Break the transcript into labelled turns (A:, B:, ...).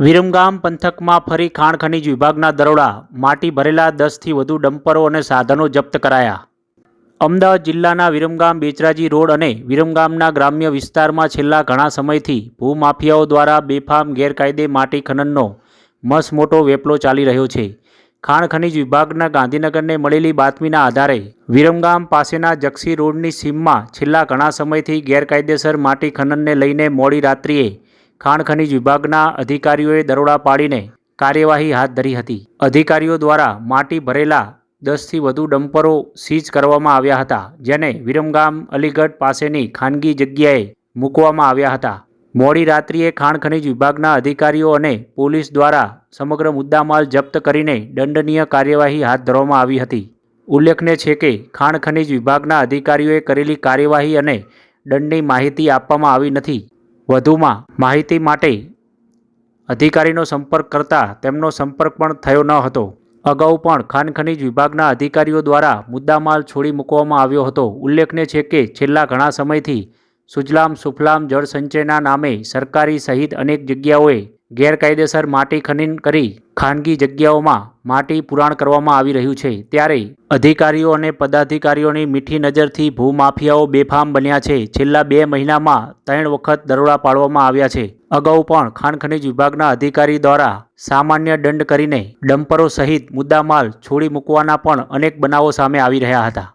A: વિરમગામ પંથકમાં ફરી ખાણ ખનીજ વિભાગના દરોડા, માટી ભરેલા દસથી વધુ ડમ્પરો અને સાધનો જપ્ત કરાયા. અમદાવાદ જિલ્લાના વિરમગામ બેચરાજી રોડ અને વિરમગામના ગ્રામ્ય વિસ્તારમાં છેલ્લા ઘણા સમયથી ભૂમાફિયાઓ દ્વારા બેફામ ગેરકાયદે માટી ખનનનો મસમોટો વેપલો ચાલી રહ્યો છે. ખાણ ખનીજ વિભાગના ગાંધીનગરને મળેલી બાતમીના આધારે વિરમગામ પાસેના જક્ષી રોડની સીમમાં છેલ્લા ઘણા સમયથી ગેરકાયદેસર માટી ખનનને લઈને મોડી રાત્રિએ ખાણ ખનીજ વિભાગના અધિકારીઓએ દરોડા પાડીને કાર્યવાહી હાથ ધરી હતી. અધિકારીઓ દ્વારા માટી ભરેલા દસથી વધુ ડમ્પરો સીઝ કરવામાં આવ્યા હતા, જેને વિરમગામ અલીગઢ પાસેની ખાનગી જગ્યાએ મૂકવામાં આવ્યા હતા. મોડી રાત્રિએ ખાણ ખનીજ વિભાગના અધિકારીઓ અને પોલીસ દ્વારા સમગ્ર મુદ્દામાલ જપ્ત કરીને દંડનીય કાર્યવાહી હાથ ધરવામાં આવી હતી. ઉલ્લેખનીય છે કે, ખાણ ખનીજ વિભાગના અધિકારીઓએ કરેલી કાર્યવાહી અને દંડની માહિતી આપવામાં આવી નથી. વધુમાં માહિતી માટે અધિકારીનો સંપર્ક કરતા તેમનો સંપર્ક પણ થયો ન હતો. અગાઉ પણ ખાણ ખનીજ વિભાગના અધિકારીઓ દ્વારા મુદ્દામાલ છોડી મૂકવામાં આવ્યો હતો. ઉલ્લેખનીય છે કે છેલ્લા ઘણા સમયથી સુજલામ સુફલામ જળસંચયના નામે સરકારી સહિત અનેક જગ્યાઓએ ગેરકાયદેસર માટી ખનન કરી ખાનગી જગ્યાઓમાં માટી પુરાણ કરવામાં આવી રહ્યું છે. ત્યારે અધિકારીઓ અને પદાધિકારીઓની મીઠી નજરથી ભૂમાફિયાઓ બેફામ બન્યા છે. છેલ્લા બે મહિનામાં ત્રણ વખત દરોડા પાડવામાં આવ્યા છે. અગાઉ પણ ખાણ ખનીજ વિભાગના અધિકારી દ્વારા સામાન્ય દંડ કરીને ડમ્પરો સહિત મુદ્દામાલ છોડી મૂકવાના પણ અનેક બનાવો સામે આવી રહ્યા હતા.